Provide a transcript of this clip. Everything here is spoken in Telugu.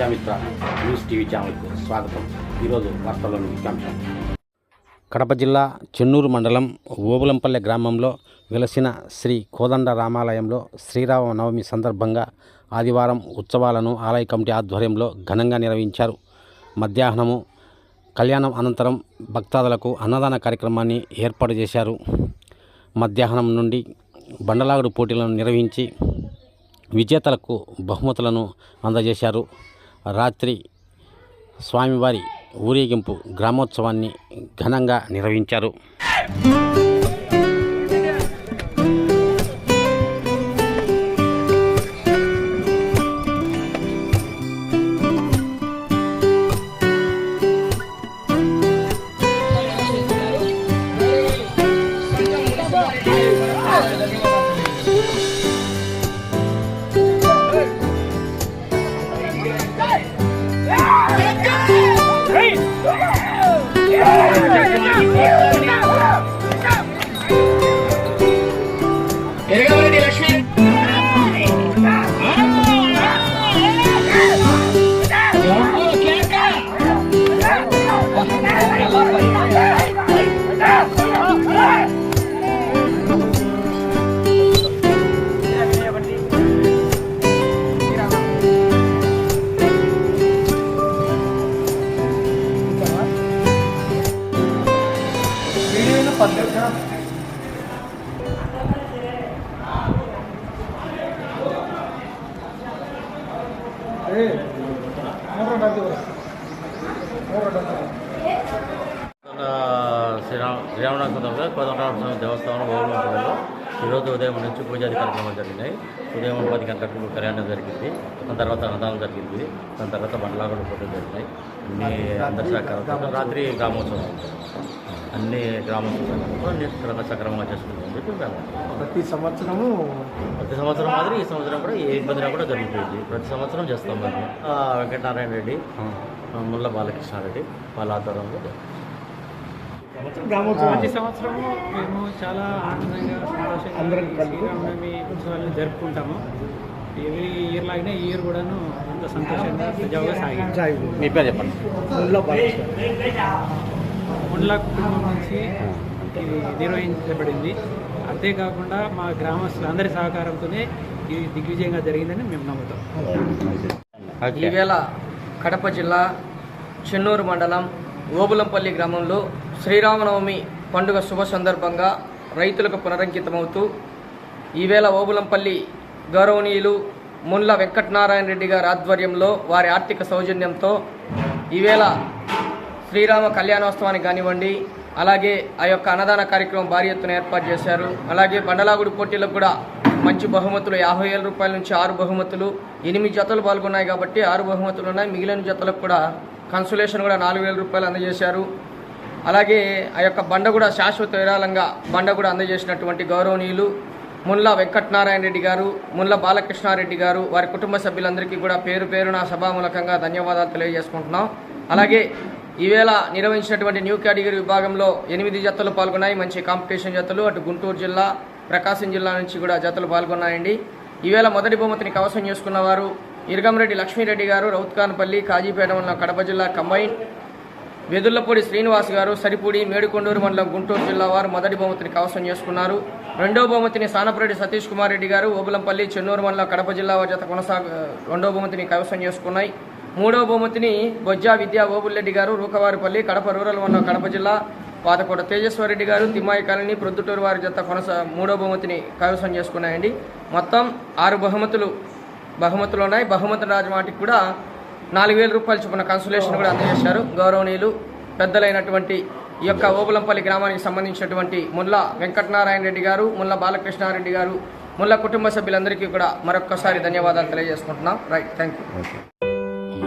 ప్రజామిత్ర న్యూస్ టీవీ ఛానల్కు స్వాగతం. ఈరోజు వార్తల్లోని ముఖ్యాంశం. కడప జిల్లా చెన్నూరు మండలం ఓబులంపల్లె గ్రామంలో వెలసిన శ్రీ కోదండ రామాలయంలో శ్రీరామ నవమి సందర్భంగా ఆదివారం ఉత్సవాలను ఆలయ కమిటీ ఆధ్వర్యంలో ఘనంగా నిర్వహించారు. మధ్యాహ్నము కళ్యాణం అనంతరం భక్తాదులకు అన్నదాన కార్యక్రమాన్ని ఏర్పాటు చేశారు. మధ్యాహ్నం నుండి బండలాగుడు పోటీలను నిర్వహించి విజేతలకు బహుమతులను అందజేశారు. రాత్రి స్వామివారి ఊరేగింపు గ్రామోత్సవాన్ని ఘనంగా నిర్వహించారు. ఎరగవరెడ్డి మన శ్రీరామ శ్రీరామనాథ సందర్భంగా దేవస్థానం ఓవరంలో ఈరోజు ఉదయం నుంచి పూజాది కార్యక్రమాలు జరిగినాయి. ఉదయం పది గంటలకు కళ్యాణం జరిగింది దాని తర్వాత అన్నదానం జరిగింది. దాని తర్వాత బండ్లాగడ పోటీలు జరిగినాయి అన్ని అందరి సహకారంతో రాత్రి గ్రామోత్సవం. అన్ని అన్ని సక్రమంగా సక్రమంగా చేసుకుంటామని చెప్పి ప్రతి సంవత్సరము ప్రతి సంవత్సరం మాదిరి ఈ సంవత్సరం కూడా ఏ ఇబ్బంది కూడా జరుగుతుంది. ప్రతి సంవత్సరం చేస్తాం మేము ఆ, వెంకటనారాయణ రెడ్డి ముల్ల బాలకృష్ణారెడ్డి వాళ్ళ ఆధ్వర్యంలో ప్రతి సంవత్సరము మేము చాలా ఆనందంగా సంతోషంగా శ్రీరామనవమి ఉత్సవాలను జరుపుకుంటాము. ఎవ్రీ ఇయర్ లాగానే ఈ ఇయర్ కూడాను అంత సంతోషంగా సజావుగా సాగింది మీ పేరు చెప్పండి. ముండ్ల కుటుంబం నుంచి ఇది నిర్వహించబడింది. అంతేకాకుండా మా గ్రామస్తులందరి సహకారంతోనే ఇది దిగ్విజయంగా జరిగిందని మేము నమ్ముతాం. ఈవేళ కడప జిల్లా చెన్నూరు మండలం ఓబులంపల్లి గ్రామంలో శ్రీరామనవమి పండుగ శుభ సందర్భంగా రైతులకు పునరంకితమవుతూ ఈవేళ ఓబులంపల్లి గౌరవనీయులు మున్ల వెంకటనారాయణ రెడ్డి గారి ఆధ్వర్యంలో వారి ఆర్థిక సౌజన్యంతో ఈవేళ శ్రీరామ కళ్యాణోత్సవానికి కానివ్వండి అలాగే ఆ యొక్క అన్నదాన కార్యక్రమం భారీ ఎత్తున ఏర్పాటు చేశారు. అలాగే బండలాగుడు పోటీలకు కూడా మంచి బహుమతులు యాభై వేల రూపాయల నుంచి ఆరు బహుమతులు ఎనిమిది జతలు పాల్గొన్నాయి కాబట్టి ఆరు బహుమతులు ఉన్నాయి. మిగిలిన జతలకు కూడా కన్సులేషన్ కూడా నాలుగు వేల రూపాయలు అందజేశారు. అలాగే ఆ యొక్క బండ కూడా శాశ్వత విరాళంగా బండ కూడా అందజేసినటువంటి గౌరవనీయులు ముల్లా వెంకటనారాయణ రెడ్డి గారు ముల్లా బాలకృష్ణారెడ్డి గారు వారి కుటుంబ సభ్యులందరికీ కూడా పేరు పేరున సభామూలకంగా ధన్యవాదాలు తెలియజేసుకుంటున్నాం. అలాగే ఈవేళ నిర్వహించినటువంటి న్యూ కేటగిరీ విభాగంలో ఎనిమిది జతలు పాల్గొన్నాయి. మంచి కాంపిటీషన్ జతలు. అటు గుంటూరు జిల్లా ప్రకాశం జిల్లా నుంచి కూడా జతలు పాల్గొన్నాయండి. ఈవేళ మొదటి బహుమతిని కవసం చేసుకున్న వారు ఇరగంరెడ్డి లక్ష్మీరెడ్డి గారు రౌత్కాన్పల్లి కాజీపేట మండలం కడప జిల్లా కంబైన్ వెదుర్లపూడి శ్రీనివాస్ గారు సరిపూడి మేడుకొండూరు మండలం గుంటూరు జిల్లా వారు మొదటి బహుమతిని కవసం చేసుకున్నారు. రెండో బహుమతిని సానపరెడ్డి సతీష్ కుమార్ రెడ్డి గారు ఓబులంపల్లి చెన్నూరు మండలం కడప జిల్లా వారి జత కొనసాగ రెండో బహుమతిని కవసం చేసుకున్నాయి. మూడో బహుమతిని బొజ్జా విద్యా ఓబుల్రెడ్డి గారు రూకవారిపల్లి కడప రూరల్ ఉన్న కడప జిల్లా పాతకోట తేజస్వరెడ్డి గారు తిమ్మాయి కాలనీ ప్రొద్దుటూరు వారి జత కొనసా మూడో బహుమతిని కైవసం చేసుకున్నాయండి. మొత్తం ఆరు బహుమతులు బహుమతులు ఉన్నాయి. బహుమతి రాజమాటికి కూడా నాలుగు వేల రూపాయలు చొప్పున కన్సులేషన్ కూడా అందజేశారు. గౌరవనీయులు పెద్దలైనటువంటి ఈ యొక్క ఓబులంపల్లి గ్రామానికి సంబంధించినటువంటి ముల్ల వెంకటనారాయణ రెడ్డి గారు ముల్ల బాలకృష్ణారెడ్డి గారు ముల్ల కుటుంబ సభ్యులందరికీ కూడా మరొక్కసారి ధన్యవాదాలు తెలియజేసుకుంటున్నాం. Right thank you